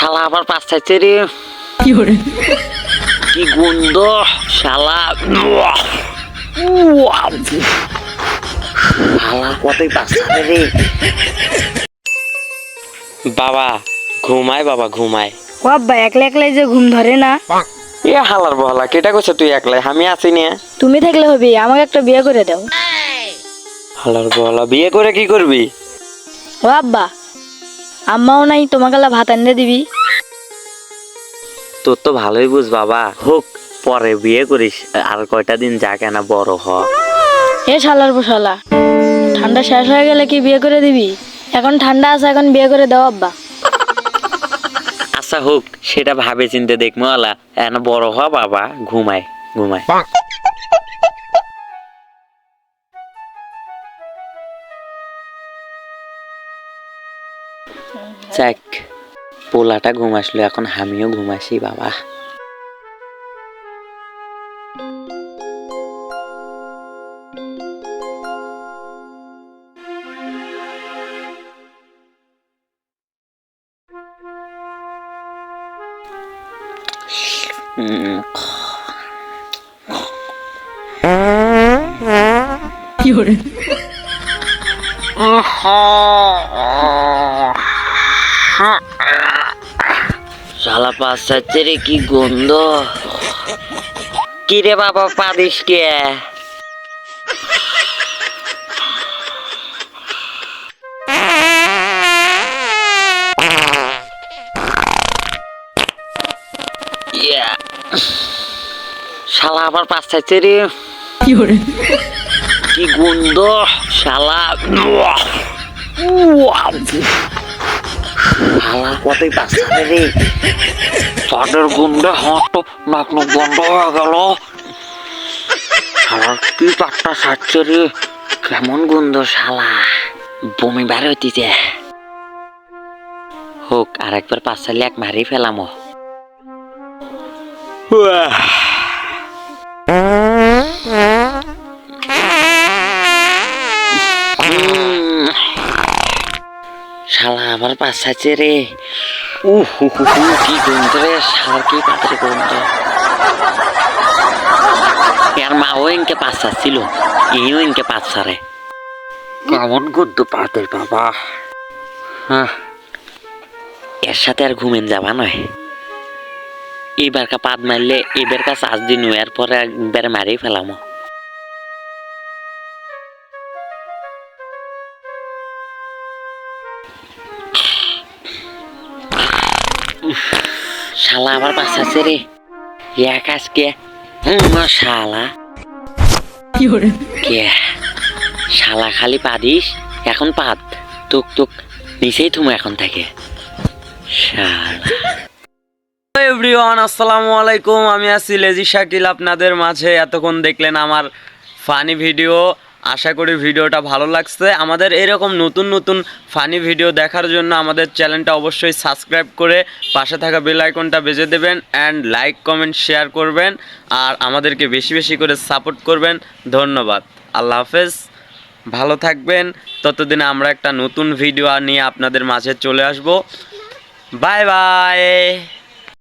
শালা আবার পাঁচ চাইছে রে। কি গন্ধ শালা। শালা কতই বাচ্চা রে। বাবা ঘুমায় বাবা ঘুমায়। ও আব্বা একলা একলাই যে ঘুম ধরে না। এ হালার বহলা কেটা কইছে তুই একলাই? আমি আছি নিয়ে তুমি থাকলে হবে আমাকে একটা বিয়ে করে দাও। হালার বহলা বিয়ে করে কি করবি? ও আব্বা আম্মাও নাই তোমাকে ভাত আনিয়ে দিবি। তোর তো ভালোই বুঝ বাবা। হোক পরে বিয়ে করিস আর কয়টা দিন যা কেনা বড় হ। এ শালার পোশালা ঠান্ডা শেষ হয়ে গেলে কি বিয়ে করে দিবি? এখন ঠান্ডা আছে এখন বিয়ে করে দাও আব্বা। আচ্ছা হোক সেটা ভাবে চিনতে দেখব আলা এখন বড় হ বাবা ঘুমায় ঘুমায়। যাক পোলাটা ঘুম আসলো এখন আমিও ঘুমাসি বাবা। উম, শালা পাশাচ্ছে রে কি গন্ধ? কি রে বাবা পাদিস কে? শালা আবার পাঁচ চাইছে রে কি গন্ধ শালা। শালা কতই বাচ্চা রে তাদের গন্ধে হাত মুখ বন্ধ হয়ে গেল। শালা কি পাট্টা সারছে রে? কেমন গন্ধ শালা? বমি বার হইতেছে। হোক আর একবার পাঁচ এক মারি ফেলামো। শালা, আমার পাশাচ্ছে রে। উ হু হু হু, কি গন্ধ রে শালার কি পাত্রে গন্ধ এর মাও ইনকে পাঁচা ছিল ইও ইনকে পাঁচা রে। কেমন গন্ধ পাতে বাবা। হ্যাঁ এর সাথে আর ঘুমেন যাবা নয়। এবার কা পাত মারলে, এবার কা চার্জ দিন পরে একবার মারি ফেলামো। শালা আবার বাঁচাচ্ছে রে। এক আজকে হুম শালা। কে শালা খালি পাদিস? এখন পাত তুক তুক নিচেই তুমি এখন থেকে। শালা। এভরিওয়ান আসসালামু আলাইকুম। আমি আছি লেজি শাকিল। আপনাদের মাঝে এতক্ষণ দেখলেন আমার ফানি ভিডিও আশা করি ভিডিওটা ভালো লাগছে। আমাদের এরকম নতুন নতুন ফানি ভিডিও দেখার জন্য আমাদের চ্যানেলটা অবশ্যই সাবস্ক্রাইব করে পাশে থাকা বেল আইকনটা বেজে দেবেন অ্যান্ড লাইক কমেন্ট শেয়ার করবেন আর আমাদেরকে বেশি বেশি করে সাপোর্ট করবেন। ধন্যবাদ। আল্লাহ হাফেজ। ভালো থাকবেন। ততদিনে আমরা একটা নতুন ভিডিও নিয়ে আপনাদের মাঝে চলে আসব। Bye bye